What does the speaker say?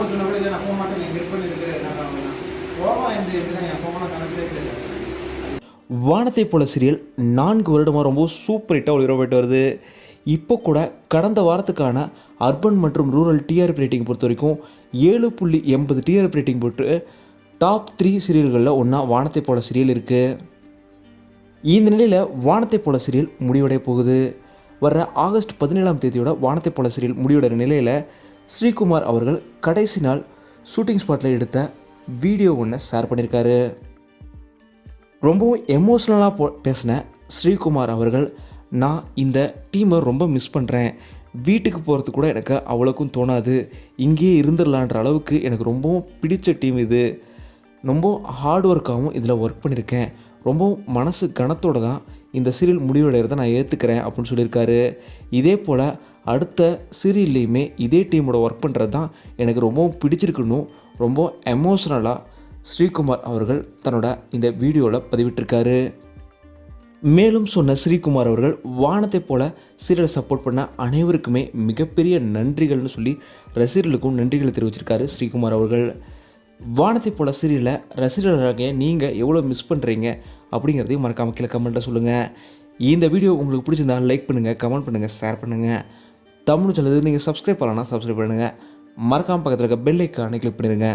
Phone சொன்ன கூட நான் போக மாட்டேன். ஹெல்ப் பண்ணிருக்கு நான் போவா எந்த இதுனா என் போகலாம் கணக்கிலே வானத்தை போல சீரியல் நான்கு வருடமாக ரொம்ப சூப்பர் ஹிட்டாக ஒளிபரப்பட்டு வருது. இப்போ கூட கடந்த வாரத்துக்கான அர்பன் மற்றும் ரூரல் டிஆர்பி ரேட்டிங் பொறுத்த வரைக்கும் ஏழு புள்ளி எண்பது டிஆர்பி ரேட்டிங் போட்டு டாப் த்ரீ சீரியல்களில் ஒன்றா வானத்தை போல சீரியல் இருக்குது இந்த நிலையில் வானத்தை போல சீரியல் முடிவடைய போகுது. வர்ற ஆகஸ்ட் பதினேழாம் தேதியோட வானத்தை போல சீரியல் முடிவடைகிற நிலையில் ஸ்ரீகுமார் அவர்கள் கடைசி நாள் ஷூட்டிங் ஸ்பாட்டில் எடுத்த வீடியோ ஒன்று ஷேர் பண்ணியிருக்காரு. ரொம்பவும் எமோஷ்னலாக போ பேசின ஸ்ரீகுமார் அவர்கள் நான் இந்த டீமை ரொம்ப மிஸ் பண்ணுறேன் வீட்டுக்கு போகிறது கூட எனக்கு அவ்வளோக்கும் தோணாது. இங்கேயே இருந்துடலான்ற அளவுக்கு எனக்கு ரொம்பவும் பிடிச்ச டீம் இது. ரொம்ப ஹார்ட் ஒர்க்காகவும் இதில் ஒர்க் பண்ணியிருக்கேன். ரொம்பவும் மனசு கனத்தோடு தான் இந்த சீரியல் முடிவடைகிறத நான் ஏற்றுக்கிறேன் அப்படின்னு சொல்லியிருக்காரு. இதே போல் அடுத்த சீரியல்லையுமே இதே டீமோட ஒர்க் பண்ணுறது தான் எனக்கு ரொம்பவும் பிடிச்சிருக்குன்னு ரொம்ப எமோஷ்னலாக ஸ்ரீகுமார் அவர்கள் தன்னோட இந்த வீடியோவில் பதிவிட்டிருக்காரு. மேலும் சொன்ன ஸ்ரீகுமார் அவர்கள் வானத்தை போல சீரியலை சப்போர்ட் பண்ண அனைவருக்குமே மிகப்பெரிய நன்றிகள்னு சொல்லி ரசிகர்களுக்கும் நன்றிகளை தெரிவிச்சிருக்காரு ஸ்ரீகுமார் அவர்கள். வானத்தை போல சீரியலை ரசிகர்களாக நீங்கள் எவ்வளோ மிஸ் பண்ணுறீங்க அப்படிங்கிறதையும் மறக்காம கீழே கமெண்ட்டில் சொல்லுங்கள் இந்த வீடியோ உங்களுக்கு பிடிச்சிருந்தால் லைக் பண்ணுங்கள் கமெண்ட் பண்ணுங்கள் ஷேர் பண்ணுங்கள் தமிழ் சொல்லுது நீங்கள் சப்ஸ்கிரைப் பண்ணலாம் சப்ஸ்கிரைப் பண்ணுங்கள் மறக்காம பக்கத்தில் இருக்க பெல் ஐக்கானை கிளிக் பண்ணிடுங்க